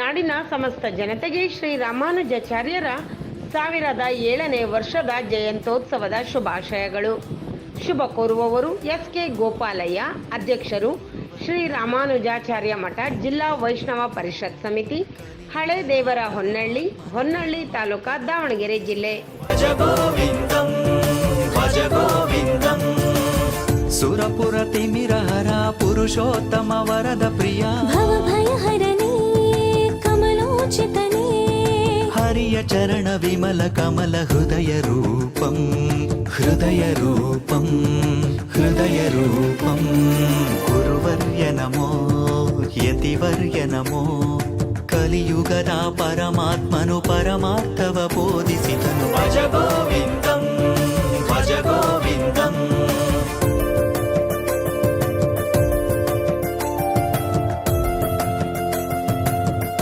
ನಾಡಿನ ಸಮಸ್ತ ಜನತೆಗೆ ಶ್ರೀ ರಾಮಾನುಜಾಚಾರ್ಯರ ಸಾವಿರದ ಏಳನೇ ವರ್ಷದ ಜಯಂತ್ಯೋತ್ಸವದ ಶುಭಾಶಯಗಳು. ಶುಭ ಕೋರುವವರು ಎಸ್ ಕೆ ಗೋಪಾಲಯ್ಯ, ಅಧ್ಯಕ್ಷರು ಶ್ರೀ ರಾಮಾನುಜಾಚಾರ್ಯ ಮಠ, ಜಿಲ್ಲಾ ವೈಷ್ಣವ ಪರಿಷತ್ ಸಮಿತಿ, ಹಳೆ ದೇವರ ಹೊನ್ನಳ್ಳಿ ಹೊನ್ನಳ್ಳಿ ತಾಲೂಕಾ ದಾವಣಗೆರೆ ಜಿಲ್ಲೆ. ಸುರಪುರ ತಿಮಿರಹರ ಪುರುಷೋತ್ತಮ ವರದ ಪ್ರಿಯ. ఆర్యచరణ విమల కమల హృదయ రూపం. హృదయ రూపం హృదయ రూపం. గురువర్య నమో యతివర్య నమో. కలియుగదా పరమాత్మను పరమార్థవ బోధిసితను. భజగో